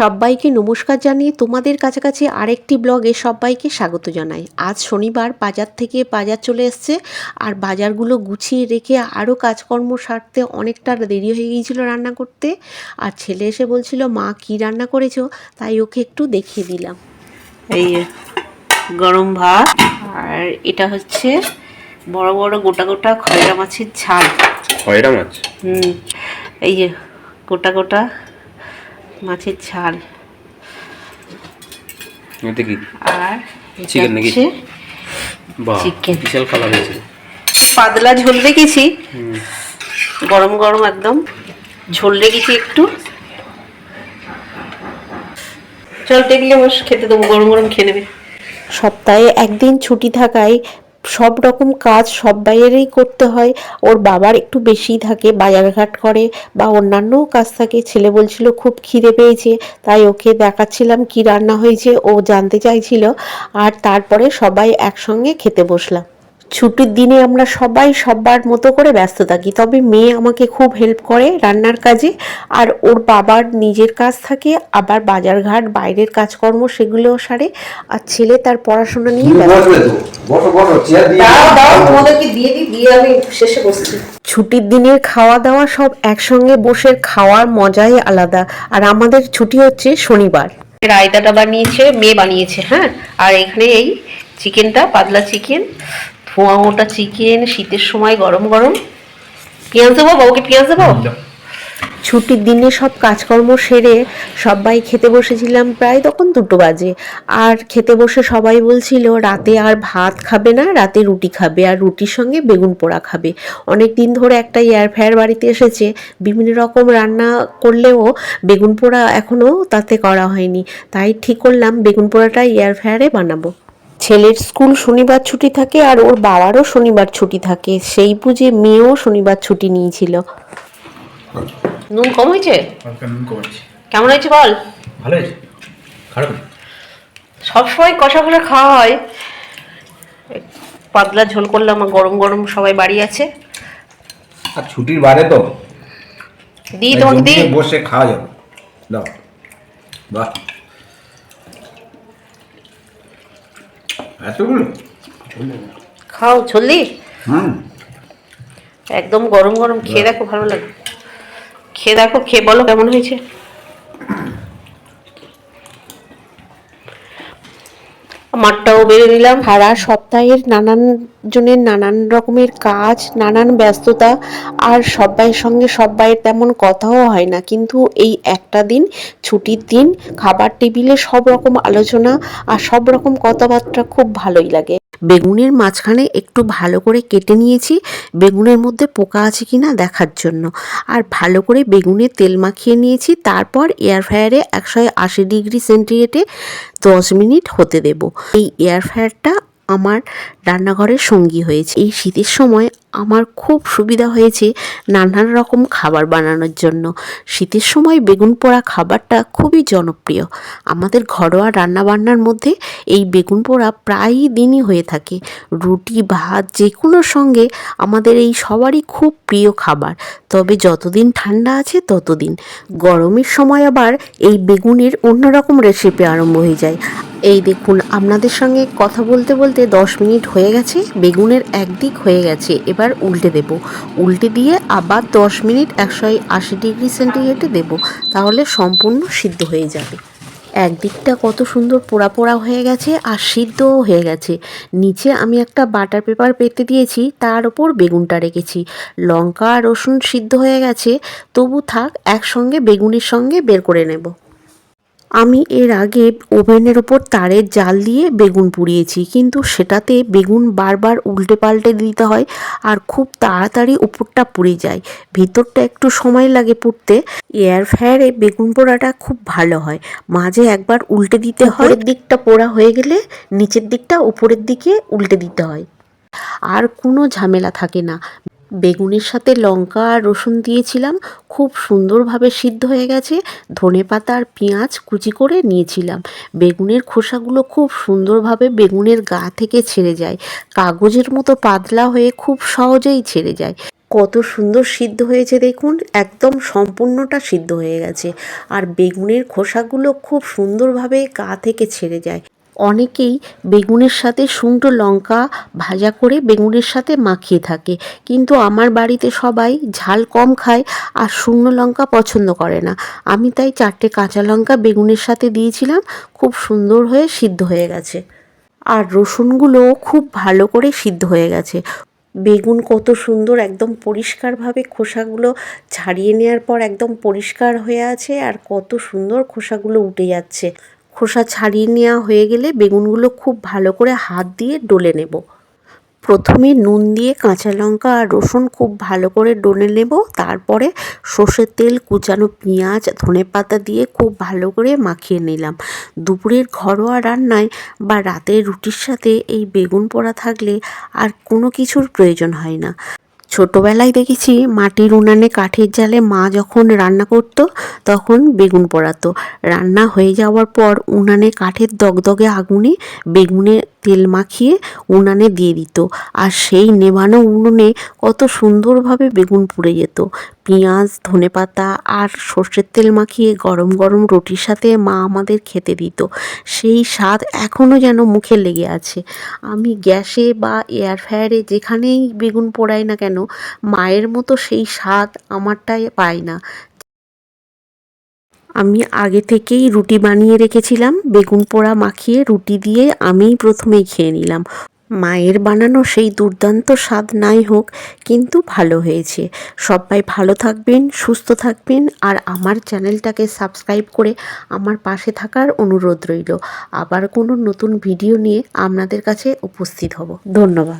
সবাইকে নমস্কার জানিয়ে তোমাদের কাছাকাছি আরেকটি ব্লগে সবাইকে স্বাগত জানাই। আজ শনিবার বাজার থেকে বাজার চলে এসছে আর বাজারগুলো গুছিয়ে রেখে আরও কাজকর্ম সারতে অনেকটা দেরি হয়ে গিয়েছিল রান্না করতে। আর ছেলে এসে বলছিল মা কি রান্না করেছ? তাই ওকে একটু দেখিয়ে দিলাম। এই গরম ভাত আর এটা হচ্ছে বড় বড় গোটা গোটা খয়রা মাছের ঝাল। খয়রা মাছ? হুম এই যে গোটা গোটা মাছের ঝাল। এতে কি? আর এটা Chicken নাকি? Chicken. বিশাল কালার হয়েছে। পাতলা ঝোল রেখেছি। গরম গরম একদম। ঝোল রেখেছি একটু। চল টেবিলে বস খেতে দেবো গরম গরম খেয়ে নেবে। সপ্তাহে একদিন ছুটি থাকায় সব রকম কাজ সব বাইরেই করতে হয়। ওর বাবার একটু বেশি থাকে, বাজারঘাট করে বা অন্যান্য কাজ থাকে। ছেলে বলছিল, খুব খিদে পেয়েছে। তাই ওকে দেখাচ্ছিলাম কি রান্না হয়েছে। ও জানতে চাইছিল। আর তারপরে সবাই একসঙ্গে খেতে বসলাম। ছুটির দিনে আমরা সবাই সবার মতো করে ব্যস্ত থাকি তবে মেয়ে আমাকে খুব হেল্প করে রান্নার কাজে আর ওর বাবার নিজের কাজ থাকে আবার বাজারঘাট বাইরের কাজকর্ম সেগুলোও সারে আর ছেলে তার পড়াশোনা নিয়ে ব্যস্ত বসবে তো। বসো বসো চেয়ার দিয়ে দাও দাও তোমাদেরকে দিয়ে দিই দিয়ে আমি শেষে বসছি। ছুটির দিনের খাওয়া দাওয়া সব একসঙ্গে বসে খাওয়ার মজাই আলাদা আর আমাদের ছুটি হচ্ছে শনিবার। রায়তাটা বানিয়েছে মেয়ে বানিয়েছে হ্যাঁ? আর এখানে এই চিকেনটা পাতলা চিকেন ধোঁয়া মোটা চিকেন শীতের সময় গরম গরম। পেঁয়াজ দেবো বাবুকে? পেঁয়াজ দেবো? ছুটির দিনে সব কাজকর্ম সেরে সবাই খেতে বসেছিলাম প্রায় তখন দুটো বাজে। আর খেতে বসে সবাই বলছিল রাতে আর ভাত খাবে না রাতে রুটি খাবে আর রুটির সঙ্গে বেগুন পোড়া খাবে। অনেক দিন ধরে একটা এয়ার ফ্রায়ার বাড়িতে এসেছে। বিভিন্ন রকম রান্না করলেও বেগুন পোড়া এখনও তাতে করা হয়নি। তাই ঠিক করলাম বেগুন পোড়াটা এয়ার ফ্রায়ারে বানাবো। ছেলের স্কুল শনিবার ছুটি থাকে আর ওর বাবারও শনিবার ছুটি থাকে। সেই বুঝে মেয়েও শনিবার ছুটি নিয়েছিল। নুন কম হয়েছে? কেমন হয়েছে বল? ভালো হয়েছে? খারাপ সবসময় কষা কষা খাওয়া হয়। পাতলা ঝোল করলাম গরম গরম সবাই বাড়ি আছে। আর ছুটির বারে তো? দিই তোমাকে দিই। বসে খাওয়া যাবে। দাও। বাহ। এতগুলো? খাও ঝোল হুম। একদম গরম গরম খেয়ে দেখো ভালো লাগে। খেয়ে দেখো খেয়ে বলো কেমন হয়েছে। আমারটাও বেড়ে নিলাম। সারা সপ্তাহের নানান জনের নানান রকমের কাজ, নানান ব্যস্ততা, আর সবাইয়ের সঙ্গে সবাইয়ের তেমন কথাও হয় না। কিন্তু এই একটা দিন, ছুটির দিন, খাবার টেবিলে সব রকম আলোচনা আর সব রকম কথাবার্তা খুব ভালোই লাগে। বেগুনের মাঝখানে একটু ভালো করে কেটে নিয়েছি। বেগুনের মধ্যে পোকা আছে কি না দেখার জন্য। আর ভালো করে বেগুনে তেল মাখিয়ে নিয়েছি। তারপর এয়ার ফ্রায়ারে একশো আশি ডিগ্রি সেন্টিগ্রেডে দশ মিনিট হতে দেব। এই এয়ার ফ্রায়ারটা আমার রান্নাঘরের সঙ্গী হয়েছে। এই শীতের সময় আমার খুব সুবিধা হয়েছে নানান রকম খাবার বানানোর জন্য। শীতের সময় বেগুন পোড়া খাবারটা খুবই জনপ্রিয়। আমাদের ঘরোয়া রান্নাবান্নার মধ্যে এই বেগুন পোড়া প্রায়ই দিনই হয়ে থাকে। রুটি, ভাত যে কোনো সঙ্গে আমাদের এই সবারই খুব প্রিয় খাবার। তবে যতদিন ঠান্ডা আছে ততদিন। গরমের সময় আবার এই বেগুনের অন্যরকম রেসিপি আরম্ভ হয়ে যায়। এই দেখুন, আপনাদের সঙ্গে কথা বলতে বলতে দশ মিনিট হয়ে গেছে, বেগুনের একদিক হয়ে গেছে, এবার উল্টে দেব। উল্টে দিয়ে আবার দশ মিনিট একশো আশি ডিগ্রি সেন্টিগ্রেডে দেব, তাহলে সম্পূর্ণ সিদ্ধ হয়ে যাবে। একদিকটা কত সুন্দর পোড়া পোড়া হয়ে গেছে আর সিদ্ধও হয়ে গেছে। নিচে আমি একটা বাটার পেপার পেতে দিয়েছি, তার ওপর বেগুনটা রেখেছি। লঙ্কা, রসুন সিদ্ধ হয়ে গেছে, তবু থাক, একসঙ্গে বেগুনের সঙ্গে বের করে নেব। আমি এর আগে ওভেনের ওপর তারের জাল দিয়ে বেগুন পুড়িয়েছি কিন্তু সেটাতে বেগুন বারবার উল্টে পাল্টে দিতে হয় আর খুব তাড়াতাড়ি উপরটা পুড়ে যায়। ভিতরটা একটু সময় লাগে পুড়তে। এয়ার ফ্রায়ারে বেগুন পোড়াটা খুব ভালো হয়। মাঝে একবার উল্টে দিতে হয়। উপরের দিকটা পোড়া হয়ে গেলে নিচের দিকটা উপরের দিকে উল্টে দিতে হয়। আর কোনো ঝামেলা থাকে না। বেগুনের সাথে লঙ্কা আর রসুন দিয়েছিলাম। খুব সুন্দরভাবে সিদ্ধ হয়ে গেছে। ধনে পাতা আর পেঁয়াজ কুচি করে নিয়েছিলাম। বেগুনের খোসাগুলো খুব সুন্দরভাবে বেগুনের গা থেকে ছেড়ে যায়। কাগজের মতো পাতলা হয়ে খুব সহজেই ছেড়ে যায়। কত সুন্দর সিদ্ধ হয়েছে দেখুন। একদম সম্পূর্ণটা সিদ্ধ হয়ে গেছে। আর বেগুনের খোসাগুলো খুব সুন্দরভাবে গা থেকে ছেড়ে যায়। অনেকেই বেগুনের সাথে শুকনো লঙ্কা ভাজা করে বেগুনের সাথে মাখিয়ে থাকে। কিন্তু আমার বাড়িতে সবাই ঝাল কম খায় আর শুকনো লঙ্কা পছন্দ করে না। আমি তাই চারটে কাঁচা লঙ্কা বেগুনের সাথে দিয়েছিলাম, খুব সুন্দর হয়ে সিদ্ধ হয়ে গেছে। আর রসুনগুলো খুব ভালো করে সিদ্ধ হয়ে গেছে। বেগুন কত সুন্দর একদম পরিষ্কারভাবে খোসাগুলো ছাড়িয়ে নেওয়ার পর একদম পরিষ্কার হয়ে আছে আর কত সুন্দর খোসাগুলো উঠে যাচ্ছে। খোসা ছাড়িয়ে নেওয়া হয়ে গেলে বেগুনগুলো খুব ভালো করে হাত দিয়ে ডলে নেব। প্রথমে নুন দিয়ে কাঁচা লঙ্কা আর রসুন খুব ভালো করে ডলে নেব। তারপরে সর্ষের তেল, কুচানো পেঁয়াজ ধনেপাতা দিয়ে খুব ভালো করে মাখিয়ে নিলাম। দুপুরের ঘরোয়া রান্নায় বা রাতের রুটির সাথে এই বেগুন পোড়া থাকলে আর কোনো কিছুর প্রয়োজন হয় না। ছোটবেলায় দেখেছি মাটির উনানে কাঠের জালে মা যখন রান্না করত, তখন বেগুন পোড়াতো। রান্না হয়ে যাওয়ার পর উনানে কাঠের দগদগে আগুনে বেগুনে তেল মাখিয়ে উনানে দিয়ে দিত। আর সেই নেভানো উনুনে কত সুন্দরভাবে বেগুন পুড়ে যেত। পেঁয়াজ, ধনেপাতা আর সর্ষের তেল মাখিয়ে গরম গরম রুটির সাথে মা আমাদের খেতে দিত। সেই স্বাদ এখনও যেন মুখে লেগে আছে। আমি গ্যাসে বা এয়ার ফ্রায়ারে যেখানেই বেগুন পোড়াই না কেন, মায়ের মতো সেই স্বাদ আমারটাই পাই না। আমি আগে থেকেই রুটি বানিয়ে রেখেছিলাম। বেগুন পোড়া মাখিয়ে রুটি দিয়ে আমিই প্রথমেই খেয়ে নিলাম। মায়ের বানানো সেই দুর্দান্ত স্বাদ নাই হোক, কিন্তু ভালো হয়েছে। সবাই ভালো থাকবেন, সুস্থ থাকবেন, আর আমার চ্যানেলটাকে সাবস্ক্রাইব করে আমার পাশে থাকার অনুরোধ রইল। আবার কোনো নতুন ভিডিও নিয়ে আপনাদের কাছে উপস্থিত হব। ধন্যবাদ।